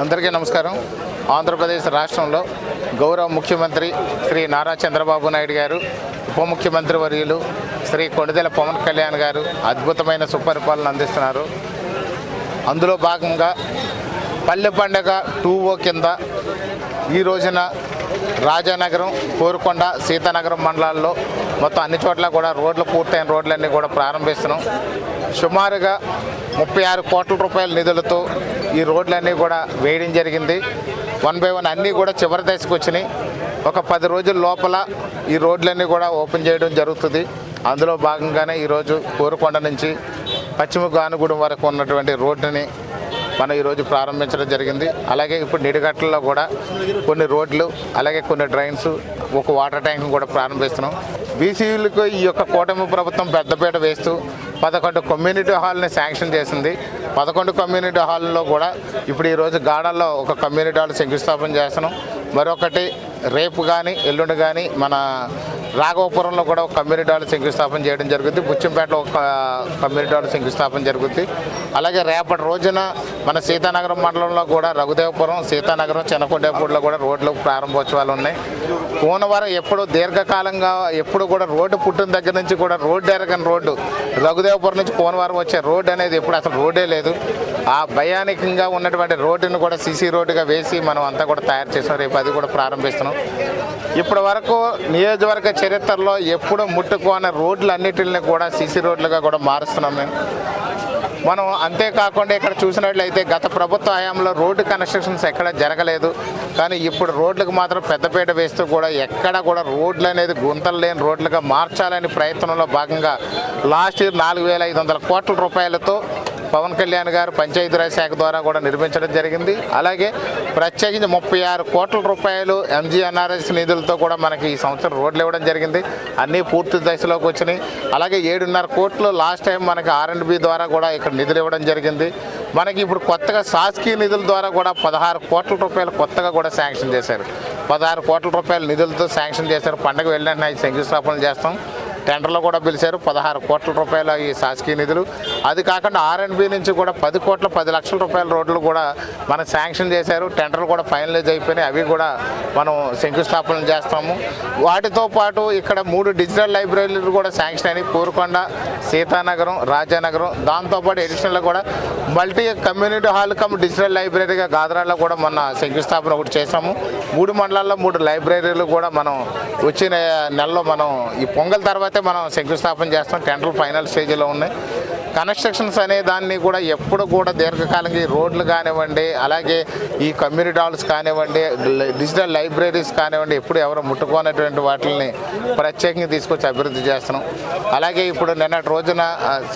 అందరికీ నమస్కారం. ఆంధ్రప్రదేశ్ రాష్ట్రంలో గౌరవ ముఖ్యమంత్రి శ్రీ నారా చంద్రబాబు నాయుడు గారు ఉప ముఖ్యమంత్రి వర్యులు శ్రీ కొణిదెల పవన్ కళ్యాణ్ గారు అద్భుతమైన సుపరిపాలన అందిస్తున్నారు. అందులో భాగంగా పల్లె పండగ టూ ఓ కింద ఈ రోజున రాజానగరం కోరుకొండ సీతానగరం మండలాల్లో మొత్తం అన్ని చోట్ల కూడా రోడ్లు పూర్తయిన రోడ్లన్నీ కూడా ప్రారంభిస్తున్నాం. సుమారుగా ముప్పై ఆరు కోట్ల రూపాయల నిధులతో ఈ రోడ్లన్నీ కూడా వేయడం జరిగింది. వన్ బై వన్ అన్నీ కూడా చివరి దశకు వచ్చినాయి. ఒక పది రోజుల లోపల ఈ రోడ్లన్నీ కూడా ఓపెన్ చేయడం జరుగుతుంది. అందులో భాగంగానే ఈరోజు కోరుకొండ నుంచి పశ్చిమ గానుగూడెం వరకు ఉన్నటువంటి రోడ్డుని మనం ఈరోజు ప్రారంభించడం జరిగింది. అలాగే ఇప్పుడు నిడిగట్లలో కూడా కొన్ని రోడ్లు అలాగే కొన్ని డ్రైన్స్ ఒక వాటర్ ట్యాంక్ కూడా ప్రారంభిస్తున్నాం. బీసీలకు ఈ యొక్క కూటమి ప్రభుత్వం పెద్దపీట వేస్తూ పదకొండు కమ్యూనిటీ హాల్ని శాంక్షన్ చేసింది. పదకొండు కమ్యూనిటీ హాల్లో కూడా ఇప్పుడు ఈరోజు గాడల్లో ఒక కమ్యూనిటీ హాల్ శంకుస్థాపన చేస్తున్నాం. మరొకటి రేపు కానీ ఎల్లుండి కానీ మన రాఘవపురంలో కూడా ఒక కమ్యూనిటీ హాల్ శంకుస్థాపన చేయడం జరుగుతుంది బుచ్చంపేటలో ఒక కమ్యూనిటీ హాల్ శంకుస్థాపన జరుగుతుంది అలాగే రేపటి రోజున మన సీతానగరం మండలంలో కూడా రఘుదేవపురం సీతానగరం చిన్నకొండేపూడిలో కూడా రోడ్లు ప్రారంభోత్సవాలు ఉన్నాయి. పోనవరం ఎప్పుడు దీర్ఘకాలంగా ఎప్పుడు కూడా రోడ్డు పుట్టిన దగ్గర నుంచి కూడా రోడ్డు ఎరగని రోడ్డు రఘుదేవపురం నుంచి కోనవరం వచ్చే రోడ్డు అనేది ఎప్పుడు అసలు రోడ్డే లేదు. ఆ భయానికంగా ఉన్నటువంటి రోడ్డును కూడా సీసీ రోడ్డుగా వేసి మనం అంతా కూడా తయారు చేసాం రేపు అది కూడా ప్రారంభిస్తున్నాం. ఇప్పటి వరకు నియోజకవర్గ చరిత్రలో ఎప్పుడు ముట్టుకోని రోడ్లన్నిటిని కూడా సీసీ రోడ్లుగా కూడా మారుస్తున్నాం మేము. మనం అంతేకాకుండా ఇక్కడ చూసినట్లయితే గత ప్రభుత్వ హయాంలో రోడ్డు కన్స్ట్రక్షన్స్ ఎక్కడ జరగలేదు. కానీ ఇప్పుడు రోడ్లకు మాత్రం పెద్దపీట వేస్తూ కూడా ఎక్కడ కూడా రోడ్లు అనేది గుంతలు లేని రోడ్లుగా మార్చాలని ప్రయత్నంలో భాగంగా లాస్ట్ ఇయర్ నాలుగు వేల ఐదు వందల కోట్ల రూపాయలతో పవన్ కళ్యాణ్ గారు పంచాయతీరాజ్ శాఖ ద్వారా కూడా నిర్మించడం జరిగింది. అలాగే ప్రత్యేకించి ముప్పై ఆరు కోట్ల రూపాయలు ఎంజీఎన్ఆర్ఎస్ నిధులతో కూడా మనకి ఈ సంవత్సరం రోడ్లు ఇవ్వడం జరిగింది. అన్నీ పూర్తి దశలోకి వచ్చినాయి. అలాగే ఏడున్నర కోట్లు లాస్ట్ టైం మనకి ఆర్ అండ్ బి ద్వారా కూడా ఇక్కడ నిధులు ఇవ్వడం జరిగింది. మనకి ఇప్పుడు కొత్తగా శాసకీయ నిధుల ద్వారా కూడా పదహారు కోట్ల రూపాయలు కొత్తగా కూడా శాంక్షన్ చేశారు. పదహారు కోట్ల రూపాయల నిధులతో శాంక్షన్ చేశారు. పండగ వెళ్ళినట్టు శంకుస్థాపనలు చేస్తాం. టెండర్లో కూడా పిలిచారు. పదహారు కోట్ల రూపాయల ఈ శాసకీయ నిధులు. అది కాకుండా ఆర్ఎండ్బి నుంచి కూడా పది కోట్ల పది లక్షల రూపాయల రోడ్లు కూడా మనం శాంక్షన్ చేశారు. టెండర్లు కూడా ఫైనలైజ్ అయిపోయినాయి. అవి కూడా మనం శంకుస్థాపన చేస్తాము. వాటితో పాటు ఇక్కడ మూడు డిజిటల్ లైబ్రరీలు కూడా శాంక్షన్ అయినాయి. కోరుకొండ సీతానగరం రాజానగరం. దాంతోపాటు ఎడిషనల్గా కూడా multi community hall cum digital లైబ్రరీగా గాదరాలో కూడా మొన్న శంకుస్థాపన ఒకటి చేసాము మూడు మండలాల్లో మూడు లైబ్రరీలు కూడా మనం వచ్చిన నెలలో మనం ఈ పొంగల్ తర్వాత మనం శంకుస్థాపన చేస్తాం. టెండర్లు ఫైనల్ స్టేజ్లో ఉన్నాయి. కన్స్ట్రక్షన్స్ అనే దాన్ని కూడా ఎప్పుడు కూడా దీర్ఘకాలంగా ఈ రోడ్లు కానివ్వండి అలాగే ఈ కమ్యూనిటీ హాల్స్ కానివ్వండి డిజిటల్ లైబ్రరీస్ కానివ్వండి ఎప్పుడు ఎవరు ముట్టుకోనటువంటి వాటిని ప్రత్యేకంగా తీసుకొచ్చి అభివృద్ధి చేస్తున్నాం. అలాగే ఇప్పుడు నిన్నటి రోజున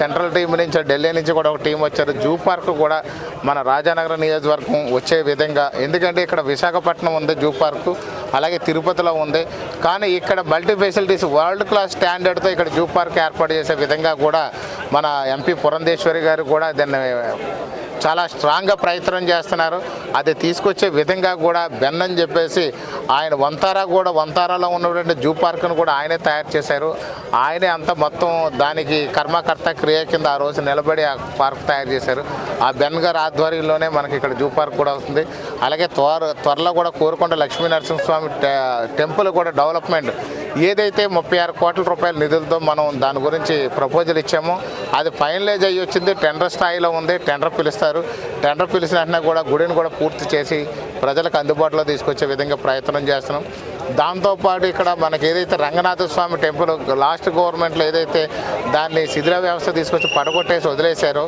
సెంట్రల్ టీం నుంచి ఢిల్లీ నుంచి కూడా ఒక టీం వచ్చారు. జూ పార్క్ కూడా మన రాజానగరం నియోజకవర్గం వచ్చే విధంగా ఎందుకంటే ఇక్కడ విశాఖపట్నం ఉంది జూ పార్కు. అలాగే తిరుపతిలో ఉంది. కానీ ఇక్కడ మల్టీ ఫెసిలిటీస్ వరల్డ్ క్లాస్ స్టాండర్డ్తో ఇక్కడ జూ పార్క్ ఏర్పాటు చేసే విధంగా కూడా మన ఎంపీ పురంధేశ్వరి గారు కూడా దాన్ని చాలా స్ట్రాంగ్గా ప్రయత్నం చేస్తున్నారు. అది తీసుకొచ్చే విధంగా కూడా బెన్ చెప్పేసి ఆయన వంతారా కూడా వంతారాలో ఉన్నటువంటి జూ పార్క్ను కూడా ఆయనే తయారు చేశారు. ఆయనే అంత మొత్తం దానికి కర్మకర్త క్రియ కింద ఆ రోజు నిలబడి ఆ పార్క్ తయారు చేశారు. ఆ బెన్ గారి ఆధ్వర్యంలోనే మనకి ఇక్కడ జూ పార్క్ కూడా వస్తుంది. అలాగే త్వర త్వరలో కూడా కోరుకొండ లక్ష్మీ నరసింహస్వామి టెంపుల్ కూడా డెవలప్మెంట్. ఏదైతే ముప్పై ఆరు కోట్ల రూపాయల నిధులతో మనం దాని గురించి ప్రపోజల్ ఇచ్చామో అది ఫైనలైజ్ అయ్యి వచ్చింది. టెండర్ స్థాయిలో ఉంది. టెండర్ పిలుస్తారు. టెండర్ పిలిచిన వెంటనే కూడా గుడిని కూడా పూర్తి చేసి ప్రజలకు అందుబాటులో తీసుకొచ్చే విధంగా ప్రయత్నం చేస్తున్నాం. దాంతోపాటు ఇక్కడ మనకి ఏదైతే రంగనాథ స్వామి టెంపుల్ లాస్ట్ గవర్నమెంట్లో ఏదైతే దాన్ని శిథిర వ్యవస్థ తీసుకొచ్చి పడగొట్టేసి వదిలేశారో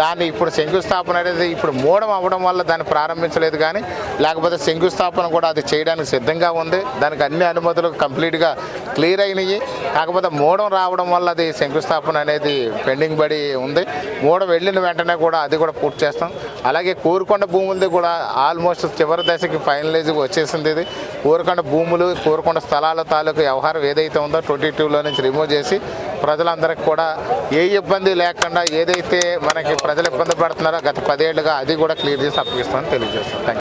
దాన్ని ఇప్పుడు శంకుస్థాపన అనేది ఇప్పుడు మూడం అవ్వడం వల్ల దాన్ని ప్రారంభించలేదు కానీ లేకపోతే శంకుస్థాపన కూడా అది చేయడానికి సిద్ధంగా ఉంది. దానికి అన్ని అనుమతులు కంప్లీట్గా క్లియర్ అయినాయి. కాకపోతే మూడం రావడం వల్ల అది శంకుస్థాపన అనేది పెండింగ్ పడి ఉంది. మూడం వెళ్ళిన వెంటనే కూడా అది కూడా పూర్తి చేస్తాం. అలాగే కోరుకొండ భూములది కూడా ఆల్మోస్ట్ చివరి దశకి ఫైనలైజ్ వచ్చేసింది ఇది. కోరుకొండ భూములు కోరుకొండ స్థలాల తాలూకు వ్యవహారం ఏదైతే ఉందో ట్వంటీ టూలో నుంచి రిమూవ్ చేసి ప్రజలందరికీ కూడా ఏ ఇబ్బంది లేకుండా ఏదైతే మనకి ప్రజలు ఇబ్బంది పడుతున్నారో గత పదేళ్ళుగా అది కూడా క్లియర్ చేసి అప్పగిస్తామని తెలియజేస్తాం. Thank you